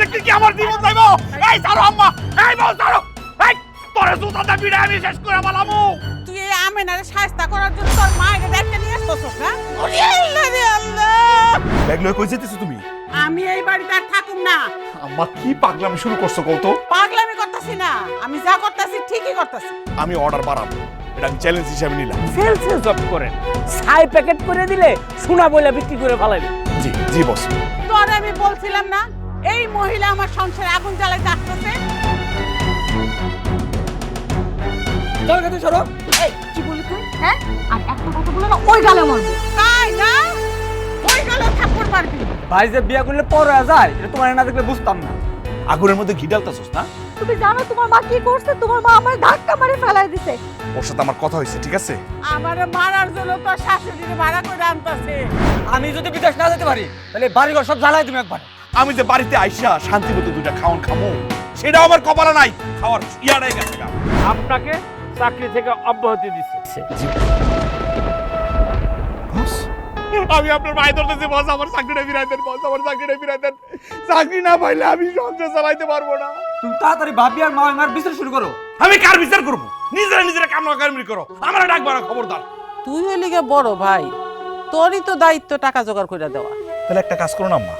দেখতে কি আমার জীবন যাইব? এই সারো আম্মা এই বল সারো। এই তোরে জুতাটা বিড়ে আমি শেষ করে বলামু তুই এই আমেনারে শায়েস্তা করার জন্য তোর মায়ের দেখতে নিয়ে আসছস না হ্যাঁ? আল্লাহ রে আল্লাহ। ব্যাগ কই যেতেছ তুমি? আমি এই বাড়িতে আর থাকুম না। আম্মা কি পাগলামি শুরু করছ কও তো? পাগলামি করতাছি না। আমি যা করতাছি ঠিকই করতাছি। আমি অর্ডার বাড়াবো। এটা আমি চ্যালেঞ্জ হিসেবে নিলাম। সেলসে জব করেন। ছাই প্যাকেট করে দিলে সোনা বলে বিক্রি করে ফেলাইবে। জি জি বস তোর আমি বলছিলাম না এই মহিলা আমার সংসারে আগুন জ্বালাইতে আসতেছে চল কাছে সরো। এই কি বলি তুই? হ্যাঁ? আর একটা কথা বলে না ওই গালে মারবো। তাই না? ওই গেল থাপ্পড় মারবি। ভাই যে বিয়া করলে পর হয়ে যায় এটা তোমার না দেখলে বুঝতাম না। আগুনের মধ্যে ঘি ডালতাছস না? তুমি জানো তোমার মা কি করছে? তোমার মা আমার ধাক্কা মারে ফেলাই দিছে। ওর সাথে আমার কথা হয়েছে ঠিক আছে? আমারে মারার জন্য তোর শাশুড়িকে ভাড়া করে আনতেছে। আমি যদি বিদেশ না যেতে পারি তাহলে বাড়িঘর সব জ্বালাই তুমি একবার। আমি যে বাড়িতে আইসা শান্তি মতো দুটা খাওয়ান খামো সেটাও আমার কপালে নাই। খাওয়ার ইয়ারাই গেছে আপনাকে চাকরি থেকে অব্যাহতি দিচ্ছে আমি আপনার ভাই ধরতেছি বস আমার চাকরিটা ফিরাই দেন বস আমার চাকরিটা ফিরাই দেন। চাকরি না পাইলে আমি সংসার চালাইতে পারব না। তুমি তাড়াতাড়ি ভাবি আর মা বিচার শুরু করো। আমি কার বিচার করব? নিজেরা নিজেরা কামনা কামড়ি করো। আমার ডাকবো না খবরদার। তুই হইলি বড় ভাই তোরই তো দায়িত্ব টাকা জোগাড় করে দেওয়া। তাহলে একটা কাজ করো না আম্মা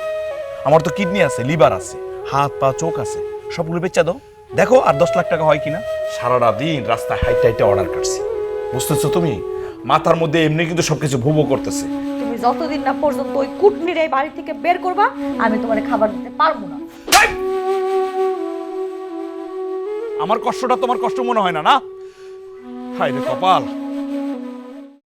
আমার তো কিডনি আছে লিভার আছে হাত পা চোখ আছে সবগুলো বেচা দাও। দেখো আর দশ লাখ টাকা হয় কিনা। সারাটা দিন রাস্তায় হাইটে হাইটে অর্ডার কাটছি। বুঝতেছো তুমি? মাথার মধ্যে এমনি কিন্তু সবকিছু ভুবো করতেছে। তুমি যতদিন না পর্যন্ত ওই কুটনির এই বাড়ি থেকে বের করবা আমি তোমার খাবার দিতে পারব না। আমার কষ্টটা তোমার কষ্ট মনে হয় না না? হাই রে কপাল।